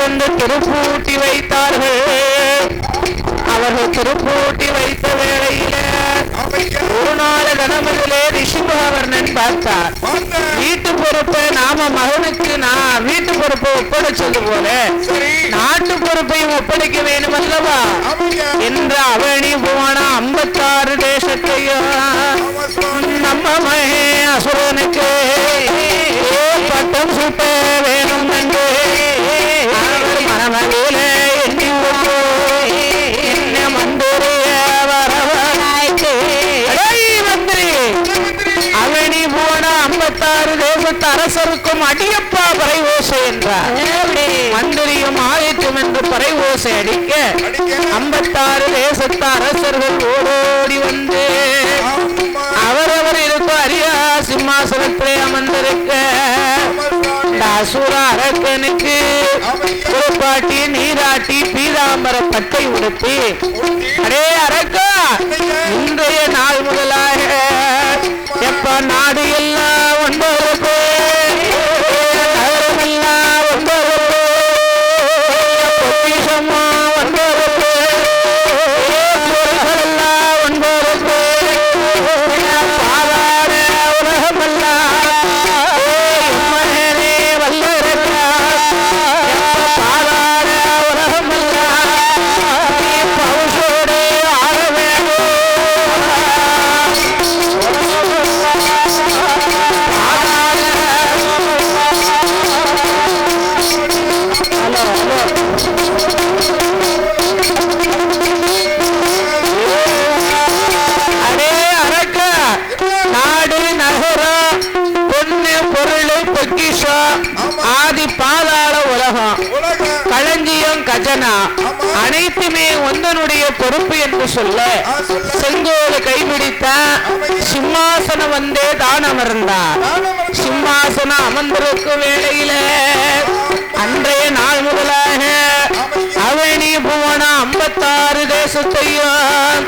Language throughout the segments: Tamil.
வந்து திருப்பூட்டி வைத்தார்கள். அவர்கள் திருப்பூட்டி வைத்த வேளையில ஒரு நாள் கணபதியிலே ரிஷிபவர்ணன் பார்த்தார். வீட்டு பொறுப்பை நாம மகனுக்கு நான் வீட்டு பொறுப்பை ஒப்படைச்சது போல நாட்டு பொறுப்பையும் ஒப்படைக்க வேண்டும் அல்லவா? என்று அவனி போன ஐம்பத்தாறு தேசத்தையும் நம்ம மகே அசுரனுக்கு ஐம்பத்தாறு தேசத்து அரசர்கள் ஓடோடி வந்து அவரவர் இருக்கும் அரியா சிம்மாசனத்திலே அமர்ந்திருக்க அசுர அரக்கனுக்கு குளிப்பாட்டி நீராட்டி பீதாம்பர பட்டை உடுத்தி அடே அரக்கா ஒந்தனுடைய பொறுப்பு என்று சொல்ல செங்கோலை கைபிடித்த சிம்மாசனம் வந்தே தான் அமர்ந்தார். சிம்மாசனம் அமர்ந்திருக்கும் வேளையில அன்றைய நாள் முதலாக அவனி புவன ஐம்பத்தாறு தேசத்தையும்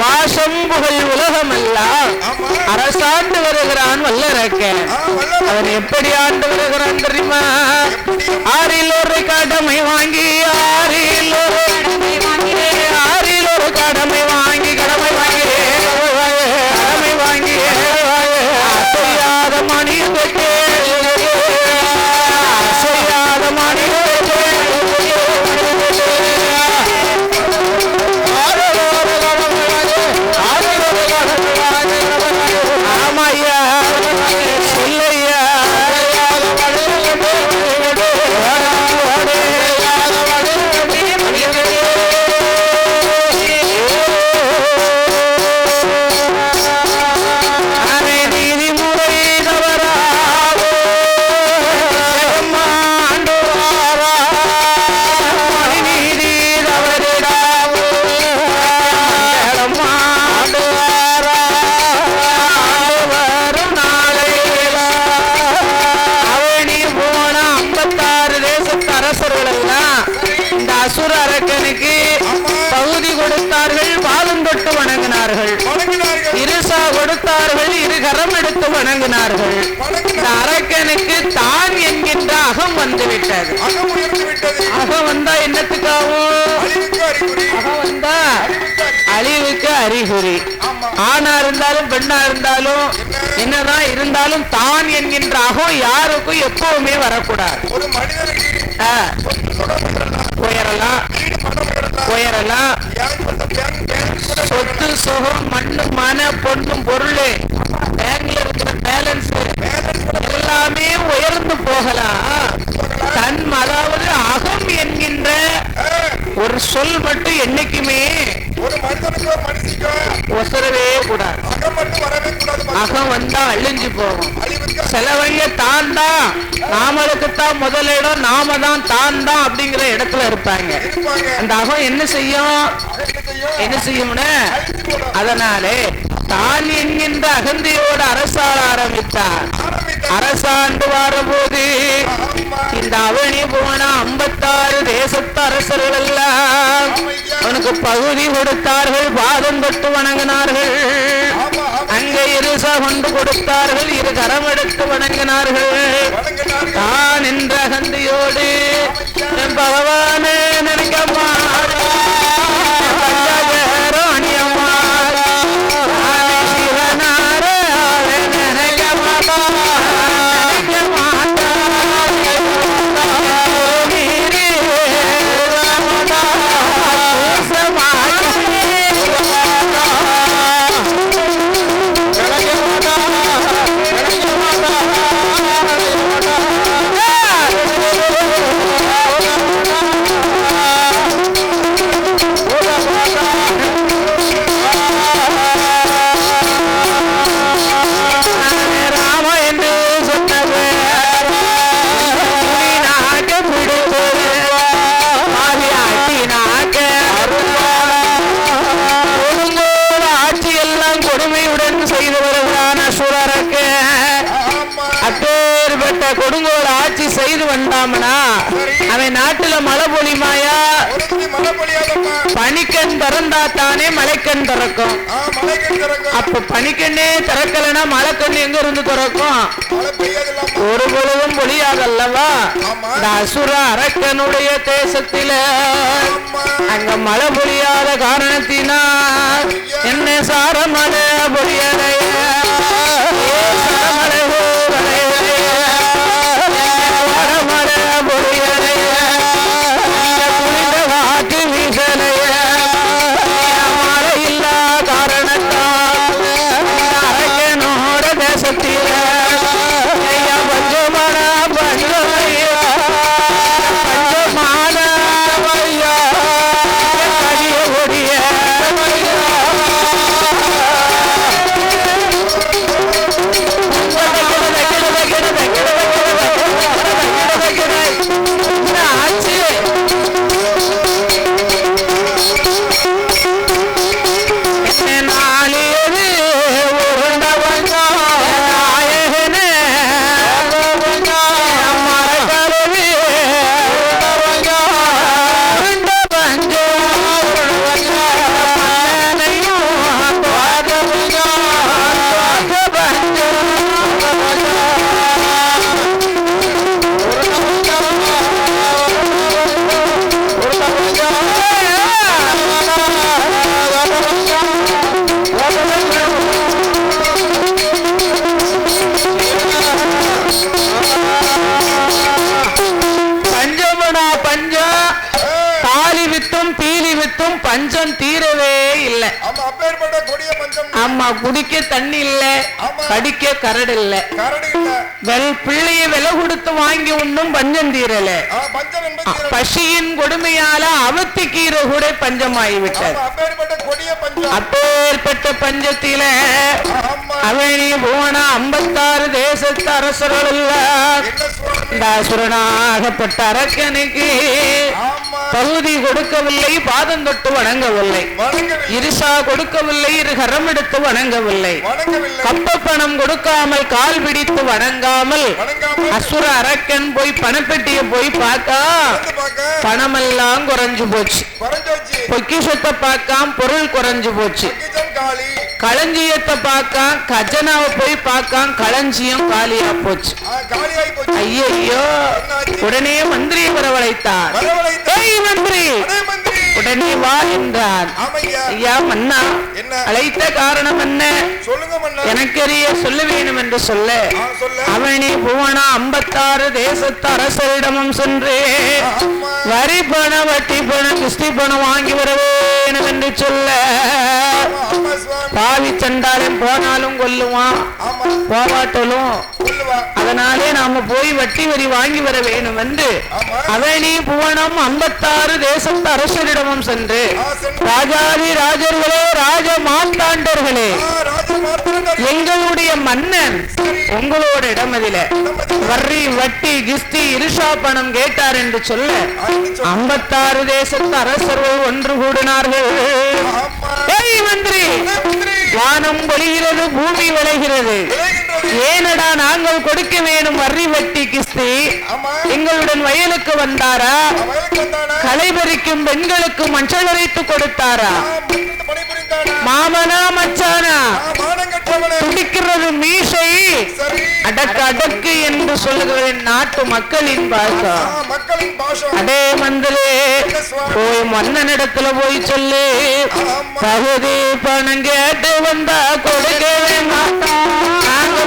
வாசம் புகழ் உலகமெல்லாம் ஆமா. அரசாண்டு வருகிறான் வல்லரக்கன் ஆ வல்ல அவன் எப்படி ஆண்டு வருகிறான் தெரியுமா? ஆறில் ஒரு கடமை வாங்கி ஆறில் ஒரு கடமை இருசா கொடுத்தார்கள் இரு கரம் எடுத்து வணங்கினார்கள். அரக்கனுக்கு தான் என்கின்ற அகம் வந்து விட்டது அகம் வந்தா அறிகுறி. அகம் வந்தா அழிவுக்கு அறிகுறி. ஆணா இருந்தாலும் பெண்ணா இருந்தாலும் என்னதான் இருந்தாலும் தான் என்கின்ற அகம் யாருக்கும் எப்பவுமே வரக்கூடாது. உயரலாம். உயரலாம். சுகம் மண்ணு மன பொண்ணும் பொருள். பேங்க்ல இருக்கிற பேலன்ஸ் எல்லாமே உயர்ந்து போகலாம். தன் அதாவது அகம் என்கின்ற ஒரு சொல் மட்டும் என்னைக்குமே ஒரு மனிதனுக்கோ மனுஷிக்கோ ஒசரவே கூடாது. அகம் மட்டும் வரவே கூடாது அகம் வந்தா அழிஞ்சு போகும். அழிவுக்கு சிலவங்க தான் தான் நாமளுக்கு தான் முதலிடம் நாம தான் தான் தான் அப்படிங்கிற இடத்துல இருப்பாங்க. அந்த அகம் என்ன செய்யும்? என்ன செய்யும்? என்ன செய்யும்னா? அதனாலே தான் என்கின்ற அகந்தையோடு அரசாள ஆரம்பித்தார். ஆரம்பித்த அரசாண்டு வரபோது இந்த அவனி போன ஐம்பத்தாறு தேசத்து அரசர்கள் எல்லாம் அவனுக்கு பகுதி கொடுத்தார்கள் பாதம் தொட்டு வணங்கினார்கள். அங்கே இருசா கொண்டு கொடுத்தார்கள் இரு கரம் எடுத்து வணங்கினார்கள். தான் என்ற அகந்தையோடு கொடுங்கோல் ஆட்சி செய்து வந்தாமனா? அவன் நாட்டுல மழை பொழிமாயா பனிக்கண் திறந்தா தானே மலைக்கண் திறக்கும். அப்ப பனிக்கண்ணே திறக்கலைன்னா மழைக்கண் எங்க இருந்து திறக்கும்? ஒரு பொழுதும் பொழியாதல்லவா? இந்த அசுர அரக்கனுடைய தேசத்தில அங்க மழை பொழியாத காரணத்தினால் என்ன சார மழை பொழிய வித்தும் பீலி வித்தும் பஞ்சம் தீரவே இல்லை. ஆமா குடிக்க தண்ணி இல்ல ஆமா. கடிக்க கரடு இல்ல. வெல் பிள்ளைய விலை கொடுத்து வாங்கி உண்ணும் பஞ்சம் தீரல. பசியின் கொடுமையால அவத்தி கீரை கூட பஞ்சமாகிவிட்டது அப்பேற்பட்ட பஞ்சத்தில அவனி போன ஐம்பத்தாறு தேசத்து அரசர்கள் அசுரனாகப்பட்ட அரக்கனுக்கு பகுதி கொடுக்கவில்லை பாதம் தொட்டு வணங்கவில்லை. இருசா கொடுக்கவில்லை இரு கரம் எடுத்து வணங்கவில்லை. கப்ப பணம் கொடுக்காமல் கால் பிடித்து வணங்காமல் அசுர அரக்கன் போய் பணப்பெட்டிய போய் பார்த்தா பணமெல்லாம் குறைஞ்சு போச்சு. பொக்கிஷத்தை பார்க்காம பொருள் குறைஞ்சு போச்சு. களஞ்சியத்தை பார்க்காம கஜனாவை போய் பார்க்காம களஞ்சியம் காலியா போச்சு. ஆ, ஐயையோ உடனே மந்திரியை வரவழைத்தார். மந்திரி. மந்திரி. உடனே வா ஆமையா ஐயா மன்னா. அழைத்த காரணம் என்ன? எனக்கறிய சொல்ல வேண்டும் என்று சொல்ல அவனி புவனா ஐம்பத்தாறு தேசத்து அரசரிடமும் சென்று வரி பணம் வட்டி பணம் கிஸ்தி பணம் வாங்கி வர வேணும் என்று சொல்ல பாவி சண்டாலும் போனாலும் கொல்லுவான் போவாட்டலும். அதனாலே நாம போய் வட்டி வரி வாங்கி வர வேணும் என்று அவனி புவனம் ஐம்பத்தாறு தேசத்து அரசரிடமும் சென்று. ராஜாதி ராஜர்களே ராஜ மார்த்தாண்டர்களே எங்களுடைய மன்னன் உங்களோட இடமதில. வரி வட்டி கிஸ்தி இருஷா பணம் கேட்டார் என்று சொல்ல ஐம்பத்தாறு தேசத்து அரசர்கள் ஒன்று கூடினார்கள். ஏய் மந்திரி வானம் பொழிகிறது பூமி விளைகிறது. ஏனடா நாங்கள் கொடுக்க வேணும் வரி வட்டி கிஸ்தி? எங்களுடன் வயலுக்கு வந்தாரா? வயலுக்கு வந்தானா? களை பறிக்கும் பெண்களுக்கு மஞ்சள் அரைத்து கொடுத்தாரா? மாமனா மச்சானா? துடிக்கிறது மீசை. அடக்கு அடக்கு என்று சொல்லுகிறேன் நாட்டு மக்களின் பாஷம் அடே மந்திரே போய் மன்னனிடத்துல போய் சொல்லு. பகுதி பணம் கேட்டு வந்தா கொடுக்கவே மாட்டோம் நாங்க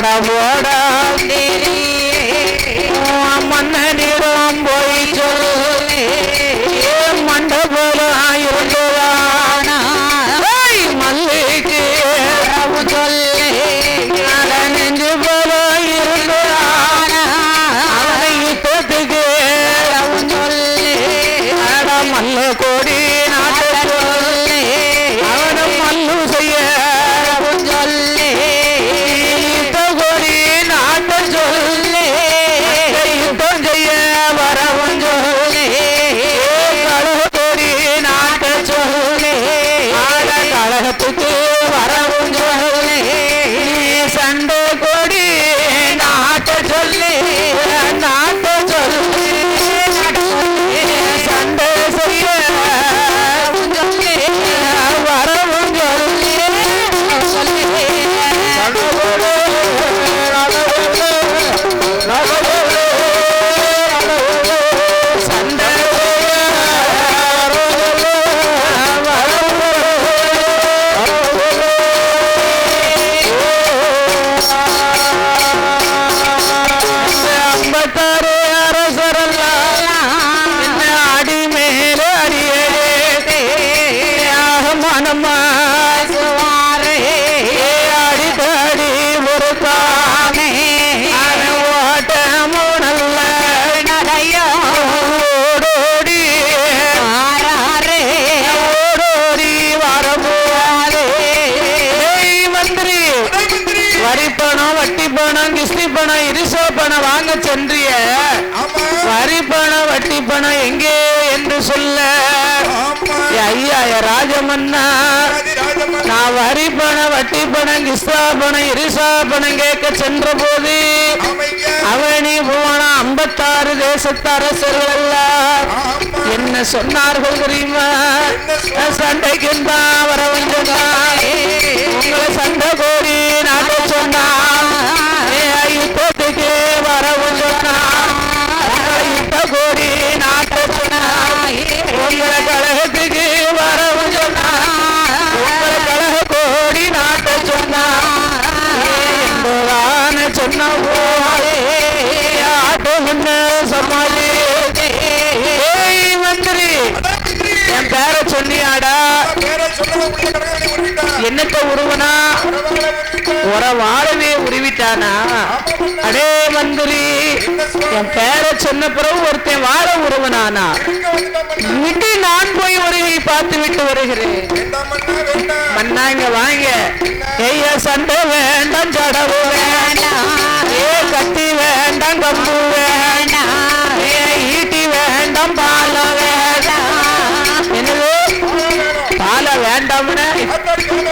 ஆட ஓட வட்டி பணம் எங்கே என்று சொல்ல. ஐயா ராஜமன்னா ராஜி ராஜமன் நான் வரி பணம் வட்டி பணம் கிஸ்தா பணம் இருசா பணம் கேட்க சென்ற போது அவனி போன ஐம்பத்தாறு தேசத்து அரசர்கள் எல்லாம் என்ன சொன்னார்கள் தெரியுமா? சண்டைக்கு தான் வர வந்ததான் உங்களை சண்டை கோரி உருவனா? வாழவே உருவிட்டானா? அடே மந்திரி என் பேரை சொன்ன பிறகு ஒருத்தன் வாழ உருவனானா? இட்டி நான் போய் வருகை பார்த்து விட்டு வருகிறேன். மண்ணாங்க வாங்க. ஐயா சண்டை வேண்டாம் சடவு வேண்டாம். ஏ கத்தி வேண்டாம் கம்பு வேண்டாம். ஏ ஈட்டி வேண்டாம் பாலம் வேண்டாம். என்னது? பாலம் வேண்டாம்னு?